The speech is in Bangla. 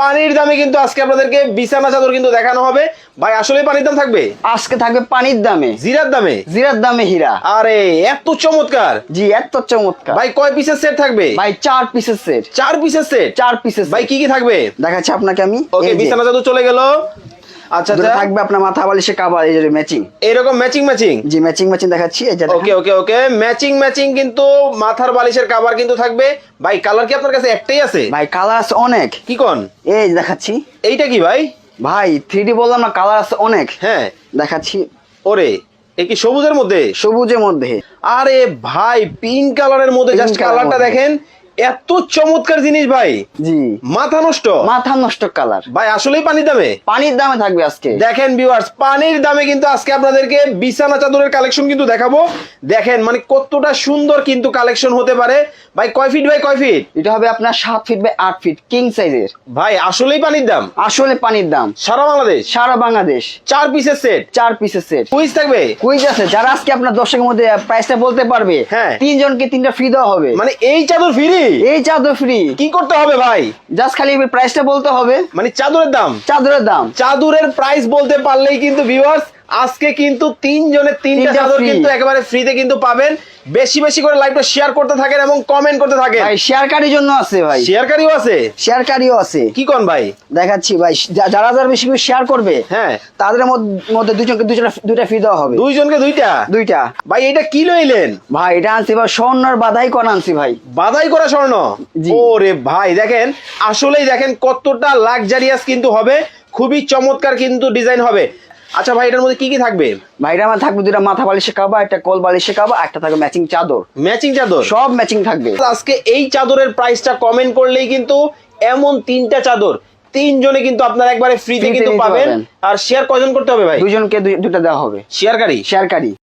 পানির দামে কিন্তু আজকে আপনাদেরকে বিছানা চাদর কিন্তু দেখানো হবে। ভাই আসলে পানির দাম থাকবে? আজকে থাকবে পানির দামে। জিরার দামে? জিরার দামে হীরা। আরে এত চমৎকার! জি এত চমৎকার। ভাই কয় পিসের সেট থাকবে? ভাই চার পিসের সেট। চার পিসের সেট? চার পিসের ভাই কি কি থাকবে? দেখাচ্ছি আপনাকে আমি। ওকে বিছানা চাদর চলে গেল। আচ্ছা দুটো আচ্ছা। থাকবে আপনার মাথা বালিশে কাবার এই যে ম্যাচিং এরকম ম্যাচিং ম্যাচিং জি ম্যাচিং ম্যাচিং দেখাচ্ছি এই যে ওকে ওকে ওকে ম্যাচিং ম্যাচিং কিন্তু মাথার বালিশের কাভার কিন্তু থাকবে। ভাই কালার কি আপনার কাছে একটাই আছে? ভাই কালার আছে অনেক। কি কোন? এই দেখাচ্ছি। এইটা কি ভাই? ভাই থ্রি বললাম না কালার আছে অনেক। হ্যাঁ। দেখাচ্ছি। ওরে এ কি সবুজের মধ্যে? সবুজের মধ্যে। আরে ভাই পিঙ্ক কালারের মধ্যে জাস্ট কালারটা দেখেন। এত চমৎকার জিনিস ভাই। জি। মাথা নষ্ট। মাথা নষ্ট কালার। ভাই আসলেই পানির দামে? পানির দামে থাকবে আজকে। দেখেন ভিউয়ার্স পানির দামে কিন্তু আজকে আপনাদেরকে বিছানা চাদরের কালেকশন কিন্তু দেখাবো। দেখেন মানে কতটা সুন্দর কিন্তু কালেকশন হতে পারে। ভাই কয় ফিট ভাই কয় ফিট এটা হবে আপনার সাত ফিট বাই আট ফিট কিং সাইজের ভাই আসলেই পানির দাম। আসলে পানির দাম। সারা বাংলাদেশ? সারা বাংলাদেশ। চার পিসের সেট চার পিসের সেট কুইজ থাকবে? কুইজ আছে। যারা আজকে আপনার দর্শকের মধ্যে প্রাইসটা বলতে পারবে হ্যাঁ। তিনজনকে তিনটা ফ্রি দেওয়া হবে। মানে এই চাদর ফ্রি এই চাদর ফ্রি কি করতে হবে ভাই? জাস্ট খালি প্রাইসটা বলতে হবে। মানে চাদরের দাম? চাদরের দাম। চাদরের প্রাইস বলতে পারলেই কিন্তু ভিউয়ার্স আজকে কিন্তু তিনজনের তিনটা চাদর কিন্তু একেবারে ফ্রিতে কিন্তু পাবেন। বেশি বেশি করে লাইভটা শেয়ার করতে থাকেন এবং কমেন্ট করতে থাকেন। ভাই শেয়ারকারীর জন্য আছে ভাই। শেয়ারকারীও আছে? শেয়ারকারীও আছে। কি কোন ভাই? দেখাচ্ছি ভাই যারা যারা বেশি করে শেয়ার করবে হ্যাঁ। তাদের মধ্যে দুজনকে দুজনে দুইটা ফ্রি দেওয়া হবে। দুইজনকে দুইটা? দুইটা। ভাই এটা কি লইলেন? ভাই এটা আনছি ভাই স্বর্ণর বাধাই করা আনছি ভাই। বাধাই করা স্বর্ণ? ওরে ভাই দেখেন আসলেই দেখেন কতটা লাক্সারিয়াস কিন্তু হবে খুবই চমৎকার কিন্তু ডিজাইন হবে। আচ্ছা ভাই এটার মধ্যে কি কি থাকবে? ভাই এটা আমার থাকবে দুটো মাথা বালিশে কাবা একটা কল বালিশে কাবা একটা থাকবে ম্যাচিং চাদর। ম্যাচিং চাদর? সব ম্যাচিং থাকবে। আজকে এই চাদরের প্রাইসটা কমেন্ট করলেই কিন্তু এমন তিনটা চাদর তিনজনে কিন্তু আপনারা একবারে ফ্রিতে তে কিন্তু পাবেন। আর শেয়ার কজন করতে হবে ভাই? দুজনকে দুটো দেওয়া হবে। শেয়ারকারী শেয়ারকারী